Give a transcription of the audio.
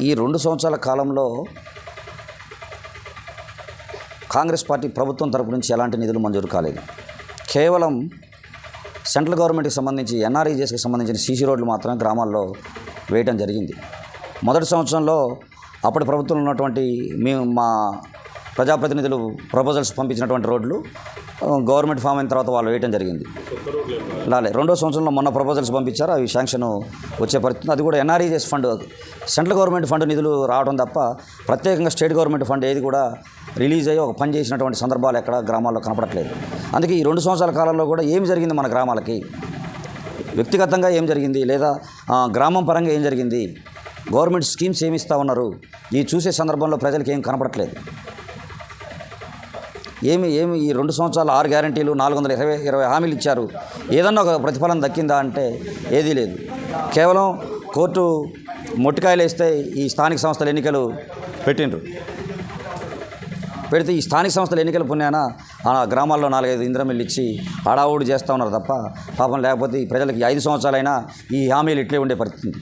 ఈ రెండు సంవత్సరాల కాలంలో కాంగ్రెస్ పార్టీ ప్రభుత్వం తరపు నుంచి ఎలాంటి నిధులు మంజూరు కాలేదు. కేవలం సెంట్రల్ గవర్నమెంట్కి సంబంధించి ఎన్ఆర్ఈజెస్కి సంబంధించిన సీసీ రోడ్లు మాత్రమే గ్రామాల్లో వేయడం జరిగింది. మొదటి సంవత్సరంలో అప్పటి ప్రభుత్వంలో ఉన్నటువంటి మేము మా ప్రజాప్రతినిధులు ప్రపోజల్స్ పంపించినటువంటి రోడ్లు గవర్నమెంట్ ఫామ్ అయిన తర్వాత వాళ్ళు వేయటం జరిగింది. లాలే రెండో సంవత్సరంలో మొన్న ప్రపోజల్స్ పంపించారు అవి శాంక్షన్ వచ్చే పరిస్థితి అది కూడా NREGS fund central government fund నిధులు రావడం తప్ప ప్రత్యేకంగా స్టేట్ గవర్నమెంట్ ఫండ్ ఏది కూడా రిలీజ్ అయ్యి ఒక పని చేసినటువంటి సందర్భాలు ఎక్కడ గ్రామాల్లో కనపడట్లేదు. అందుకే ఈ రెండు సంవత్సరాల కాలంలో కూడా ఏం జరిగింది మన గ్రామాలకి? వ్యక్తిగతంగా ఏం జరిగింది? లేదా గ్రామం పరంగా ఏం జరిగింది? గవర్నమెంట్ స్కీమ్స్ ఏమి ఇస్తూ ఉన్నారు? ఈ చూసే సందర్భంలో ప్రజలకు ఏం కనపడట్లేదు. ఏమి ఏమి ఈ రెండు సంవత్సరాలు ఆరు గ్యారంటీలు నాలుగు వందల ఇరవై ఇరవై హామీలు ఇచ్చారు. ఏదన్నా ఒక ప్రతిఫలం దక్కిందా అంటే ఏదీ లేదు. కేవలం కోర్టు మొట్టికాయలు వేస్తే ఈ స్థానిక సంస్థల ఎన్నికలు పెట్టిండ్రు. పెడితే ఈ స్థానిక సంస్థల ఎన్నికల పుణ్యాన ఆ గ్రామాల్లో నాలుగైదు ఇంద్రమిల్లు ఇచ్చి హడావుడు చేస్తూ ఉన్నారు తప్ప పాపం లేకపోతే ఈ ప్రజలకి ఐదు సంవత్సరాలైనా ఈ హామీలు ఇట్లే ఉండే పరిస్థితి.